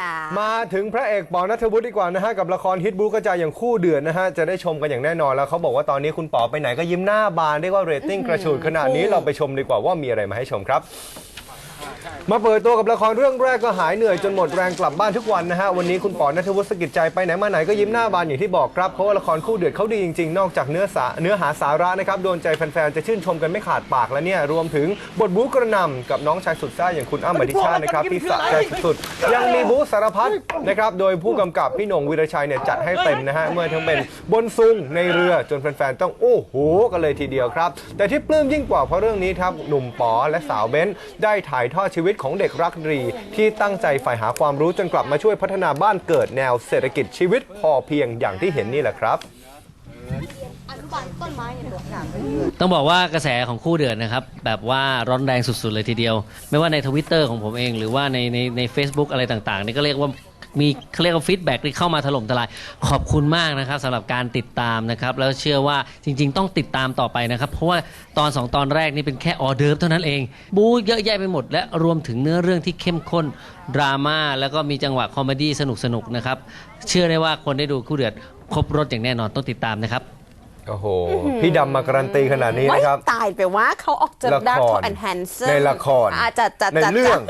ค่ะมาถึงพระเอกปอนัทวุฒิดีกว่านะฮะกับละครฮิตบูกระจายอย่างคู่เดือนนะฮะจะได้ชมกันอย่างแน่นอนแล้วเขาบอกว่าตอนนี้คุณปอไปไหนก็ยิ้มหน้าบานเรียกว่าเรตติ้งกระฉูดขนาดนี้เราไปชมดีกว่าว่ามีอะไรมาให้ชมครับ มาเปิดตัวกับละครเรื่องแรกก็หายเหนื่อยจนหมดแรงกลับบ้านทุกวันนะฮะ วันนี้คุณปอนัทวุฒิสกิจใจไปไหนมาไหนก็ยิ้มหน้าบานอย่างที่บอกครับ เพราะว่าละครคู่เดือดเขาดีจริงๆ นอกจากเนื้อสาเนื้อหาสาระนะครับโดนใจแฟนๆ จะชื่นชมกันไม่ขาดปากแล้วเนี่ย รวมถึงบทบู๊กระหนำกับน้องชายสุดซ่าอย่างคุณอ้ำอธิชาตินะครับที่สะใจสุดๆยังมีบู๊สารพัดนะครับโดยผู้กำกับพี่หน่งวีรชัยเนี่ยจัดให้เต็มนะฮะเมื่อทั้งเป็นบนซุงในเรือจนแฟนๆต้องโอ้โหกันเลยทีเดียวครับ แต่ที่ปลื้มยิ่งกว่าเพราะเรื่องนี้ครับหนุ่มปอและสาวเบ้นได้ถ่ายทอดชีวิตของเด็กรักดีที่ตั้งใจใฝ่หาความรู้จนกลับมาช่วยพัฒนาบ้านเกิดแนวเศรษฐกิจชีวิตพอเพียงอย่างที่เห็นนี่แหละครับต้องบอกว่ากระแสของคู่เดือดนะครับ แบบว่าร้อนแรงสุดๆเลยทีเดียว ไม่ว่าในทวิตเตอร์ของผมเอง หรือว่าในในในเฟซบุ๊กอะไรต่างๆนี่ก็เรียกว่า มีเขาเรียกว่าฟีดแบ็กที่เข้ามาถล่มทลาย ขอบคุณมากนะครับสำหรับการติดตามนะครับ แล้วเชื่อว่าจริง ๆ ต้องติดตามต่อไปนะครับ เพราะว่าตอนสองตอนแรกนี่เป็นแค่ออเดิร์ฟเท่านั้นเอง บู๊เยอะแยะไปหมด และรวมถึงเนื้อเรื่องที่เข้มข้นดราม่าแล้วก็มีจังหวะคอมเมดี้สนุกๆนะครับเชื่อได้ว่าคนได้ดูคู่เดือดครบรถอย่างแน่นอนต้องติดตามนะครับ โอ้โห พี่ดำมาการันตีขนาดนี้ไม่นะครับ ตายไปว่าเขาออกจะละครดักทอแอนแฮนเซอร์ในละครอาจจะจะในจะ เรื่อง